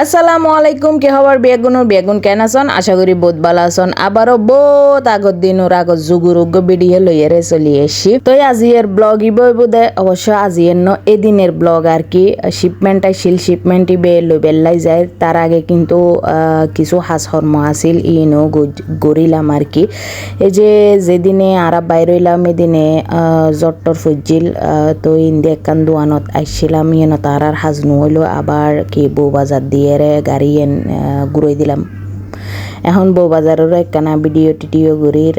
আসসালামু আলাইকুম কি খবর? বেগুন বেগুন কেন আছেন আশা করি বহুত ভালো আছেন আবারও বহুত আগর দিনের আগত যুগুর উগ্র বিডিয়ে লইয়ারে চলি এসছি তো আজি এর ব্লগ ইবই বোধে অবশ্য আজি ন এদিনের ব্লগ আর কি শিপমেন্ট আসিল শিপমেন্ট ইবে লই বেল্লাই যায়। তার আগে কিন্তু কিছু হাস হর্ম আছিল ইনো গড়িলাম আর কি। এই যে যেদিনে আরা বাইর হইলাম এদিনে জট্টর ফজ্জিল আহ, তো ইন্দি একখান দোয়ানত আইসছিলাম ইয়েন তার আর হাজনু হইল আবার কি বউ বাজার রে গাড়ি এন ঘুরাই দিলাম এখন বউ বাজারেরও একখানা ভিডিও টিডিও ঘুরির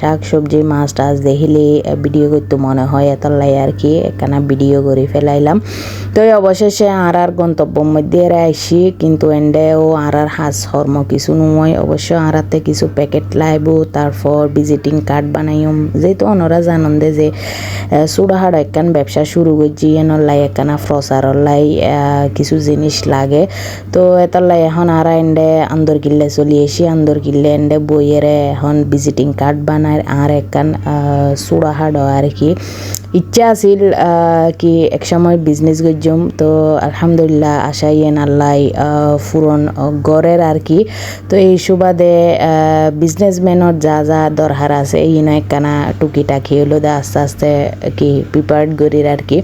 শাক সবজি মাছ টাছ দেখিলে ভিডিও করতে মনে হয়, এতলাই আর কি, একখানা ভিডিও করে ফেলাইলাম। তো অবশেষে আর আর গন্তব্য মধ্যে আইসি, কিন্তু এন্ডেও আর আর হাঁস হর্ম কিছু নয়। অবশ্য আরাতে কিছু প্যাকেট লাইব, তারপর ভিজিটিং কার্ড বানাইম। যেহেতু ওনারা জানন দে যে সুরাহার একখান ব্যবসা শুরু করছি এনর লাই একখানা প্রচারর লাই কিছু জিনিস লাগে। তো এটার লাই এখন আর এন্ডে আন্দর কিল্লে চলি এসি আন্দর এন্ডে বইয়েরে এখন ভিজিটিং কার্ড বানায়, আর একখান সুরাহাট আর কি। ইচ্ছা আছিল কি একসময় বিজনেস করছম তো আলহামদুলিল্লাহ আশাই এন আল্লাহ ফুরন গড়ের আর কি। তো এই সুবাদে বিজনেসম্যানের যা যা দরকার আছে, এই একখানা টুকি টাকি হলো দে আস্তে আস্তে কি প্রিপেয়ার্ড করির আর কি।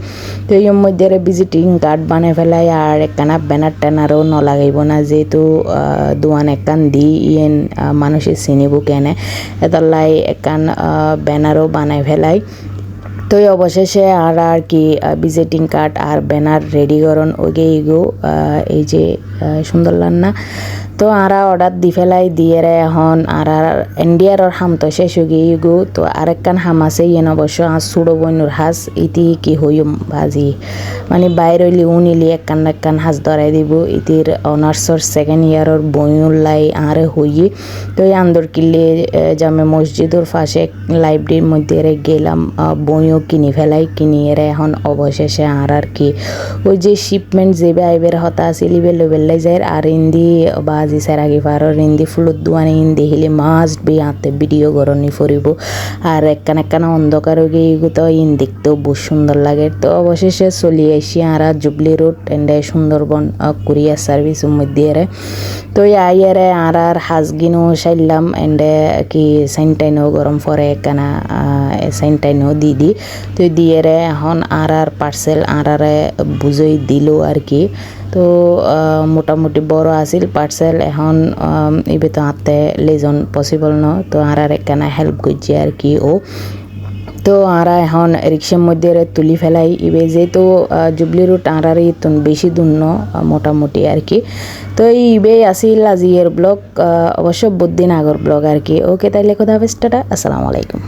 তো এই মধ্যে ভিজিটিং কার্ড বানাই ফেলাই, আর একখানা ব্যানার ট্যানারও ন লাগাইব না, যেহেতু দোয়ান একখান দি ইয়েন মানুষের মানুষে চিনিব কেনে এতলাই লাই একখান ব্যানারও বানাই ফেলাই। তো অবশেষে আর আর কি ভিজিটিং কার্ড আর ব্যানার রেডি করন ওগে ইগো এই যে সুন্দর লান্না তো আরা অর্ডার দি ফেলাই, দিয়ে রে এখন আর আর ইন্ডিয়ার হাম তো শেষ হয়ে ইগো তো আরেকখান হাম আছে, ইয়েন অবশ্য আর সুড়ো বইনুর হাঁস ইতি কি হইম ভাজি। মানে বাইর হইলি উনিলি একখান একখান হাঁস ধরাই দিব। ইতির অনার্সর সেকেন্ড ইয়ারর বইনুর লাই আরে হইয়ে। তো আন্দর কিল্লে জামে মসজিদর পাশে লাইব্রেরির মধ্যে রে গেলাম বইও কিনি ফেলাই, কিনি এরে এখন অবশেষে আর আর কি। ওই যে শিপমেন্ট যে বাইবের হতা আছিল, ইবে লেবেলাই যায় আর ইন্দি বাজি সেরাগি পারর ইন্দি ফুলত দুয়ানি ইন্দি হিলে মাস্ট বি আতে ভিডিও গরনি ফুরিব আর একখান একখানা অন্ধকার হয়ে গিয়ে তো ইন দেখতেও বহুত সুন্দর লাগে। তো অবশেষে চলি আসি আর জুবলি রোড এন্ডে সুন্দরবন কুরিয়ার সার্ভিস মধ্যে রে তো আইয়ারে আর আর হাজগিনও সাইলাম এন্ডে কি সাইনটাইনও গরম পরে একখানা সাইনটাইনও দি দি। তো দিয়ে রে এখন আর আর পার্সেল আর আরে বুঝই দিল আর কি। তো মোটামুটি বড় আছিল পার্সেল এখন ইবে তো হাতে লেজন পসিবল ন, তো আর আর একখানা হেল্প করছি আর কি ও। তো আরা এখন রিক্সার মধ্যে তুলি ফেলাই ইবে যেহেতু জুবলি রুট আরারই তুন বেশি দূর মোটামুটি আর কি। তো এই ইবে আসিল আজি এর ব্লগ অবশ্য বহুত দিন আগর ব্লগ আর কি। ওকে তাইলে কথা হবে টাটা, আসসালামু আলাইকুম।